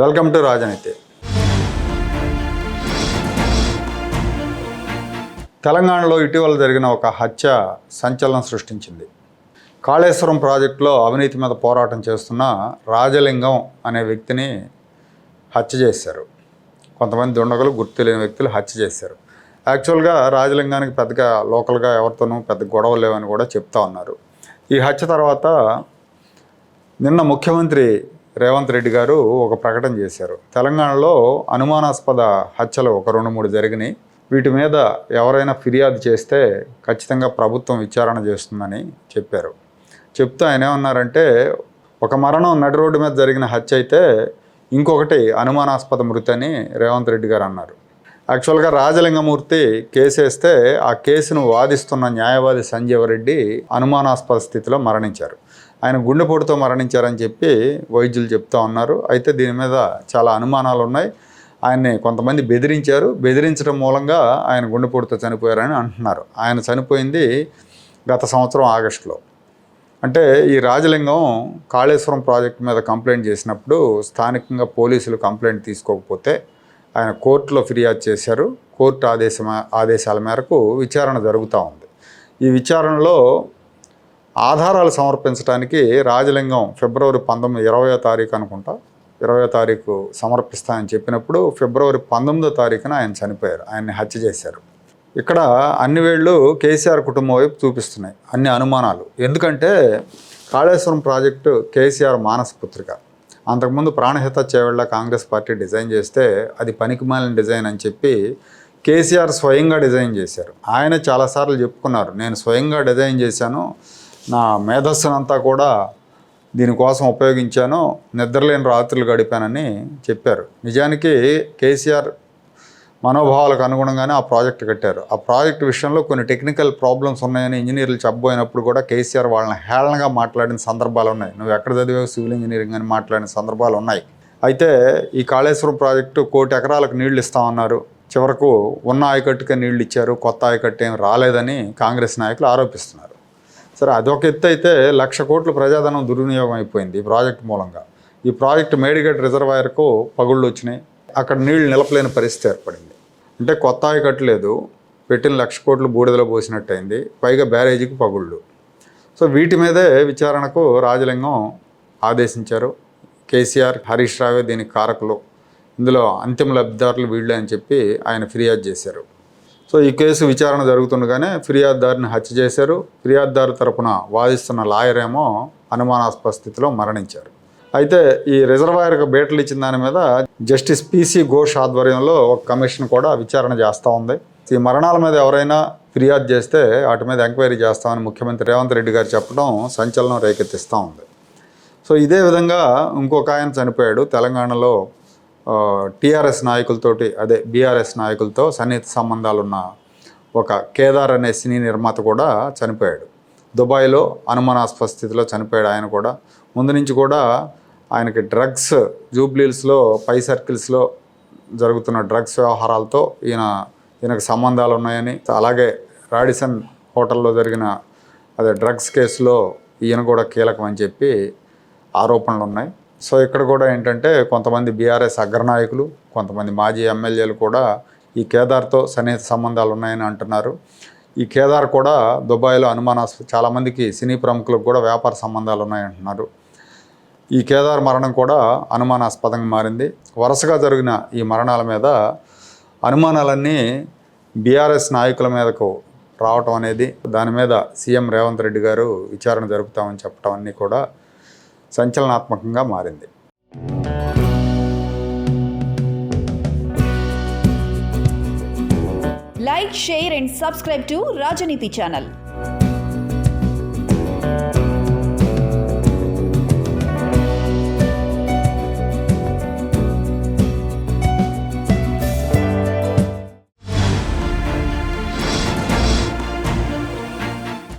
Welcome to రాజనీతి. తెలంగాణలో ఇటీవల జరిగిన ఒక హత్య సంచలనం సృష్టించింది. కాళేశ్వరం ప్రాజెక్టులో అవినీతి మీద పోరాటం చేస్తున్న రాజలింగం అనే వ్యక్తిని హత్య చేశారు. కొంతమంది దుండగులు గుర్తు లేని వ్యక్తులు హత్య చేశారు. యాక్చువల్గా రాజలింగానికి పెద్దగా లోకల్గా ఎవరితోనూ పెద్ద గొడవలు లేవని కూడా చెప్తా ఉన్నారు. ఈ హత్య తర్వాత నిన్న ముఖ్యమంత్రి రేవంత్ రెడ్డి గారు ఒక ప్రకటన చేశారు. తెలంగాణలో అనుమానాస్పద హత్యలు ఒక రెండు మూడు జరిగినాయి. వీటి మీద ఎవరైనా ఫిర్యాదు చేస్తే ఖచ్చితంగా ప్రభుత్వం విచారణ చేస్తుందని చెప్పారు. చెప్తూ ఆయన ఏమన్నారంటే ఒక మరణం నడి రోడ్డు మీద జరిగిన హత్య అయితే ఇంకొకటి అనుమానాస్పద మృతి అని రేవంత్ రెడ్డి గారు అన్నారు. యాక్చువల్గా రాజలింగమూర్తి కేసు వేస్తే ఆ కేసును వాదిస్తున్న న్యాయవాది సంజీవ రెడ్డి అనుమానాస్పద స్థితిలో మరణించారు. ఆయన గుండెపోటుతో మరణించారని చెప్పి వైద్యులు చెప్తా ఉన్నారు. అయితే దీని మీద చాలా అనుమానాలు ఉన్నాయి. ఆయన్ని కొంతమంది బెదిరించారు. బెదిరించడం మూలంగా ఆయన గుండెపోటుతో చనిపోయారని అంటున్నారు. ఆయన చనిపోయింది గత సంవత్సరం ఆగస్టులో. అంటే ఈ రాజలింగం కాళేశ్వరం ప్రాజెక్టు మీద కంప్లైంట్ చేసినప్పుడు స్థానికంగా పోలీసులు కంప్లైంట్ తీసుకోకపోతే ఆయన కోర్టులో ఫిర్యాదు చేశారు. కోర్టు ఆదేశం ఆదేశాల మేరకు విచారణ జరుగుతూ ఉంది. ఈ విచారణలో ఆధారాలు సమర్పించడానికి రాజలింగం ఫిబ్రవరి పంతొమ్మిది ఇరవయో తారీఖు అనుకుంటా. ఇరవయో తారీఖు సమర్పిస్తానని చెప్పినప్పుడు ఫిబ్రవరి పంతొమ్మిదో తారీఖున ఆయన చనిపోయారు. ఆయన్ని హత్య చేశారు. ఇక్కడ అన్ని వేళ్ళు కేసీఆర్ కుటుంబం వైపు చూపిస్తున్నాయి అన్ని అనుమానాలు. ఎందుకంటే కాళేశ్వరం ప్రాజెక్టు కేసీఆర్ మానస పుత్రిక అంతకుముందు Pranahita Chevella Congress party design చేస్తే అది పనికిమాలిన డిజైన్ అని చెప్పి కేసీఆర్ స్వయంగా డిజైన్ చేశారు. ఆయన చాలాసార్లు చెప్పుకున్నారు నేను స్వయంగా డిజైన్ చేశాను నా మేధస్సునంతా కూడా దీనికోసం ఉపయోగించాను నిద్రలేని రాత్రులు గడిపానని చెప్పారు. నిజానికి కేసీఆర్ మనోభావాలకు అనుగుణంగానే ఆ ప్రాజెక్ట్ కట్టారు. ఆ ప్రాజెక్ట్ విషయంలో కొన్ని టెక్నికల్ ప్రాబ్లమ్స్ ఉన్నాయని ఇంజనీర్లు చెప్పబోయినప్పుడు కూడా కేసీఆర్ వాళ్ళని హేళనగా మాట్లాడిన సందర్భాలు ఉన్నాయి. నువ్వు ఎక్కడ చదివావు? సివిల్ ఇంజనీరింగ్ అని మాట్లాడిన సందర్భాలు ఉన్నాయి. అయితే ఈ కాళేశ్వరం ప్రాజెక్టు కోటి ఎకరాలకు నీళ్ళు ఇస్తామన్నారు. చివరకు ఉన్న ఆయకట్టుకే నీళ్ళు ఇచ్చారు. కొత్త ఆయకట్టు ఏం రాలేదని కాంగ్రెస్ నాయకులు ఆరోపిస్తున్నారు. సరే అదొక ఎత్తు అయితే లక్ష కోట్లు ప్రజాధనం దుర్వినియోగం అయిపోయింది ఈ ప్రాజెక్ట్ మూలంగా. ఈ ప్రాజెక్ట్ మేడిగడ్ రిజర్వాయర్కు పగుళ్ళు వచ్చినాయి. అక్కడ నీళ్ళు నిలపలేని పరిస్థితి ఏర్పడింది. అంటే కొత్త కట్టలేదు. పెట్టిన లక్ష కోట్లు బూడిదలో పోసినట్టయింది. పైగా బ్యారేజీకి పగుళ్ళు. సో వీటి మీదే విచారణకు రాజలింగం ఆదేశించారు. కేసీఆర్ హరీష్ రావే దీనికి కారకులు. ఇందులో అంతిమ లబ్ధిదారులు వీళ్ళే అని చెప్పి ఆయన ఫిర్యాదు చేశారు. సో ఈ కేసు విచారణ జరుగుతుండగానే ఫిర్యాదుదారుని హత్య చేశారు. ఫిర్యాదుదారు తరపున వాదిస్తున్న లాయర్ ఏమో అనుమానాస్పద స్థితిలో మరణించారు. అయితే ఈ రిజర్వాయర్కి బేటలు ఇచ్చిన దాని మీద జస్టిస్ పీసీ ఘోష్ ఆధ్వర్యంలో ఒక కమిషన్ కూడా విచారణ చేస్తూ ఉంది. ఈ మరణాల మీద ఎవరైనా ఫిర్యాదు చేస్తే వాటి మీద ఎంక్వైరీ చేస్తామని ముఖ్యమంత్రి రేవంత్ రెడ్డి గారు చెప్పడం సంచలనం రేకెత్తిస్తూ ఉంది. సో ఇదే విధంగా ఇంకొక ఆయన చనిపోయాడు. తెలంగాణలో టీఆర్ఎస్ నాయకులతోటి అదే బీఆర్ఎస్ నాయకులతో సన్నిహిత సంబంధాలున్న ఒక కేదార్ అనే సినీ నిర్మాత కూడా చనిపోయాడు. దుబాయ్లో అనుమానాస్పద స్థితిలో చనిపోయాడు ఆయన కూడా. ముందు నుంచి కూడా ఆయనకి డ్రగ్స్ జూబ్లీల్స్లో పై సర్కిల్స్లో జరుగుతున్న డ్రగ్స్ వ్యవహారాలతో ఈయన ఈయనకు సంబంధాలు ఉన్నాయని అలాగే రాడిసన్ హోటల్లో జరిగిన అదే డ్రగ్స్ కేసులో ఈయన కూడా కీలకం అని చెప్పి ఆరోపణలు ఉన్నాయి సో ఇక్కడ కూడా ఏంటంటే కొంతమంది బీఆర్ఎస్ అగ్రనాయకులు కొంతమంది మాజీ ఎమ్మెల్యేలు కూడా ఈ కేదార్తో సన్నిహిత సంబంధాలు ఉన్నాయని అంటున్నారు. ఈ కేదార్ కూడా దుబాయ్లో అనుమానాస్ చాలామందికి సినీ ప్రముఖులకు కూడా వ్యాపార సంబంధాలు ఉన్నాయంటున్నారు ఈ కేదార్ మరణం కూడా అనుమానాస్పదంగా మారింది. వరుసగా జరిగిన ఈ మరణాల మీద అనుమానాలన్నీ బీఆర్ఎస్ నాయకుల మీదకు రావటం అనేది దాని మీద సీఎం రేవంత్ రెడ్డి గారు విచారణ జరుపుతామని చెప్పడం అన్నీ కూడా సంచలనాత్మకంగా మారింది. Like share and subscribe to Rajaneethi channel